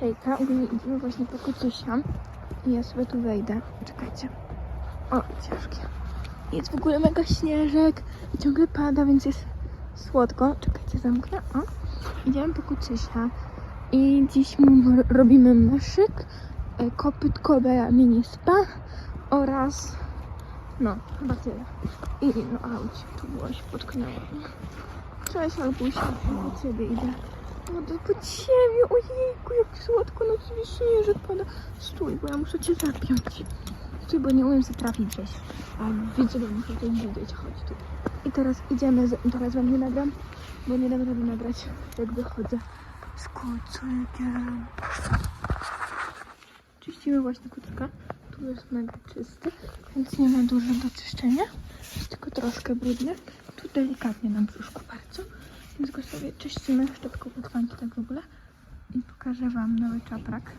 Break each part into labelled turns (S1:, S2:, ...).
S1: Hejka, ogólnie idziemy właśnie po kucysia i ja sobie tu wejdę. Czekajcie. O, ciężkie. Jest w ogóle mega śnieżek i ciągle pada, więc jest słodko. Czekajcie, zamknę. O, idziemy po kucysia i dziś robimy myszyk, e, kopytkowe mini spa oraz no, chyba tyle. I no, auć, tu byłaś, potknęłam. Cześć, Albusia, do ciebie idę. O, do po ciebie, ojejku, jak słodko, no sobie śnieżek pada. Stój, bo ja muszę cię zapiąć. Stój, bo nie umiem się trafić gdzieś. A widzę, że muszę to widzieć, chodź tu. I teraz idziemy, z... teraz wam nie nagram, bo nie dam rady nagrać, jak wychodzę z kucykiem. Czyścimy właśnie kucyka. Tu jest mega czysty, więc nie ma dużo do czyszczenia. Jest tylko troszkę brudny. Tu delikatnie na brzuszku bardzo. Więc go sobie czyścimy szczotką od fanki tak w ogóle. I pokażę wam nowy czaprak.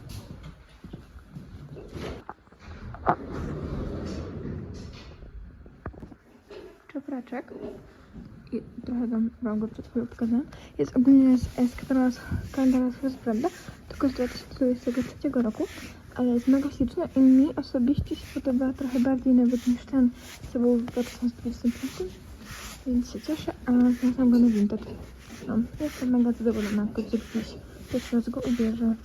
S1: Czapraczek. I trochę wam, wam go przed chwilą pokazałam. Jest ogólnie z e, z katalogu kalendarza prawda? Tylko z 2023 roku. Ale jest mega śliczny i mi osobiście się podoba trochę bardziej nawet niż ten, co był w 2025. Więc się cieszę, a znalazłam go na Vinted. No, jestem mega zadowolona, kocyk dziś pierwszy raz go ubierze.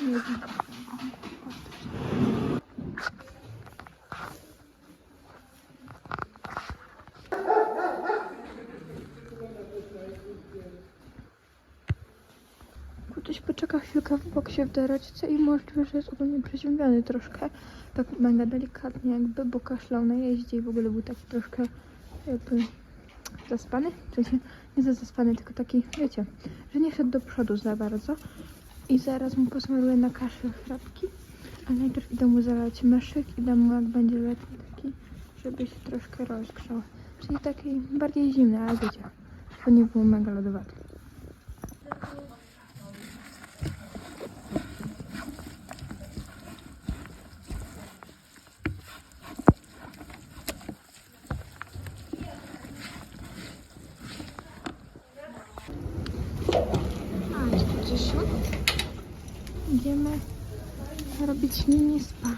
S1: Jezu. Ktoś poczeka chwilkę w boksie w deraczce i możliwe, że jest ogólnie przeziębiony troszkę. Tak mega delikatnie jakby, bo kaszlał na jeździe i w ogóle był taki troszkę jakby zaspany. W sensie nie za zaspany, tylko taki, wiecie, że nie szedł do przodu za bardzo. I zaraz mu posmaruję na kaszę chrapki. A najpierw idę mu zalać myszyk i dam mu jak będzie letni taki, żeby się troszkę rozgrzał. Czyli taki bardziej zimny, ale wiecie, bo nie był mega lodowaty. A, Grzesiu, idziemy robić mini spa.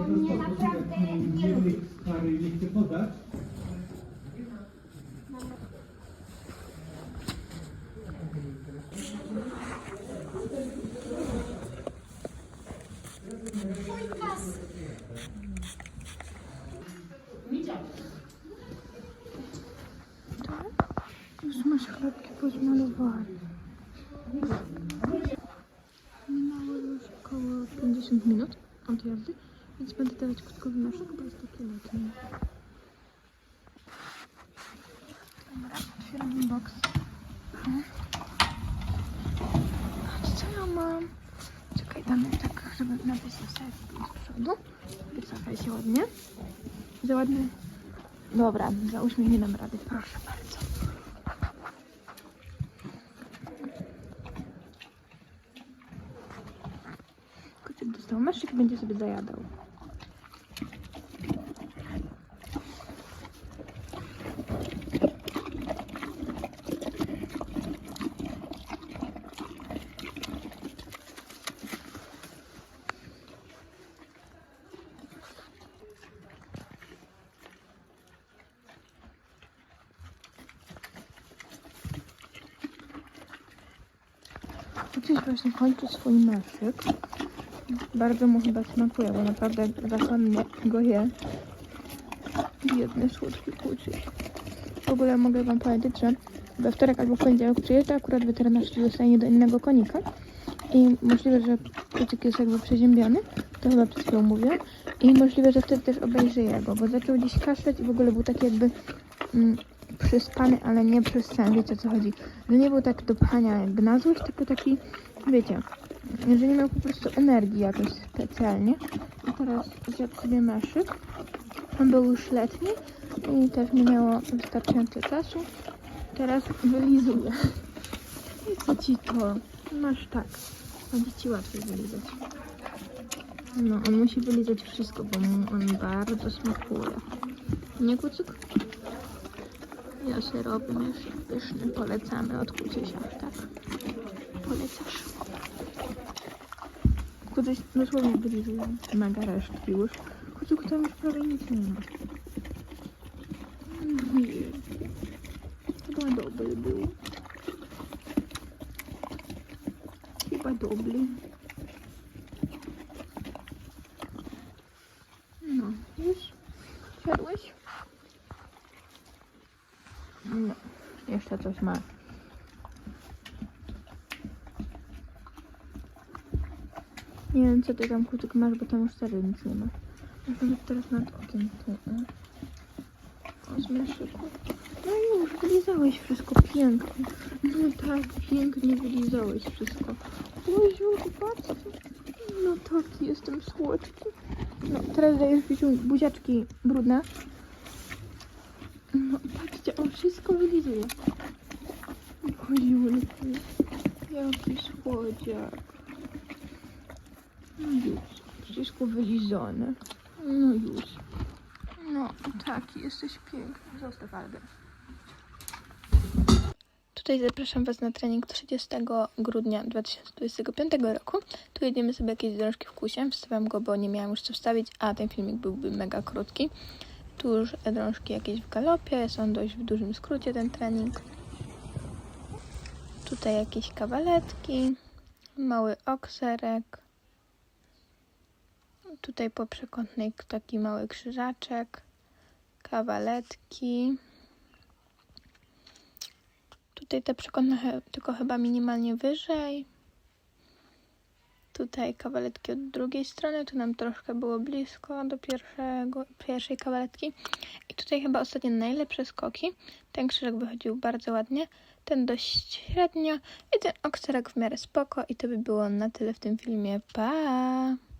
S2: On mnie naprawdę nie lubi.
S3: Stary nie chce podać.
S1: Już masz chlebki pozmalowane. Minęło już około 50 minut od jazdy, więc będę dawać krótkowy naszek, bo jest taki letni. Dobra, otwieram box. A co ja mam? Czekaj, damy tak, żeby napisać sobie z przodu. Wycofaj się ładnie. Za ładny. Dobra, za uśmiech nie dam rady, proszę bardzo. Myszek i będzie sobie zajadał. Kucyś właśnie kończy swój meszyk. Bardzo mu chyba smakuje, bo naprawdę zasadnie go je. Biedny, słodki kucyk. W ogóle mogę wam powiedzieć, że we wtorek albo w poniedziałek przyjeżdża akurat weterynarz, dostanie do innego konika. I możliwe, że kucyk jest jakby przeziębiony, To chyba przed chwilą mówię. I możliwe, że wtedy też obejrzy jego, bo zaczął dziś kaszleć i w ogóle był taki jakby mm, przyspany, ale nie przez sen, wiecie o co chodzi. Że nie był tak do pchania jakby na złość, tylko taki, wiecie, że nie miał po prostu energii jakoś specjalnie. I teraz zjadł sobie maszyk. On był już letni i też nie miało wystarczająco czasu. Teraz wylizuje. I co ci to? Masz tak. Będzie ci łatwiej wylizać. No, on musi wylizać wszystko, bo mu on bardzo smakuje. Nie kucyk? Ja serowym jest pyszny. Polecamy od kucysia, tak? Polecasz. Mega resztki już. Kucyk tam już prawie nic nie ma. Ojej. Chyba dobry był. Chyba dobry. No, już? Siadłeś? No, jeszcze coś ma. Nie wiem, co ty tam kutyk masz, bo tam już serio nic nie ma. Ja będę teraz nad okiem. O, o zmyszyku. No już, wylizałeś wszystko pięknie. No tak, pięknie wylizałeś wszystko. Łoziu, patrzcie. No taki jestem słodki. No, teraz dajesz Wisiu buziaczki brudne. No, patrzcie, on wszystko wylizuje. Ojulki, jaki słodziak. No już, wszystko wylizane. No już. No, taki, jesteś piękny. Zostaw Albert. Tutaj zapraszam Was na trening 30 grudnia 2025 roku. Tu jedziemy sobie jakieś drążki w kusie. Wstawiam go, bo nie miałam już co wstawić, a ten filmik byłby mega krótki. Tu już drążki jakieś w galopie, są dość w dużym skrócie ten trening. Tutaj jakieś kawaletki, mały okserek. Tutaj po przekątnej taki mały krzyżaczek, kawaletki. Tutaj te przekątne tylko chyba minimalnie wyżej. Tutaj kawaletki od drugiej strony, tu nam troszkę było blisko do pierwszego, pierwszej kawaletki. I tutaj chyba ostatnio najlepsze skoki. Ten krzyżek wychodził bardzo ładnie, ten dość średnio i ten okserek w miarę spoko. I to by było na tyle w tym filmie. Pa!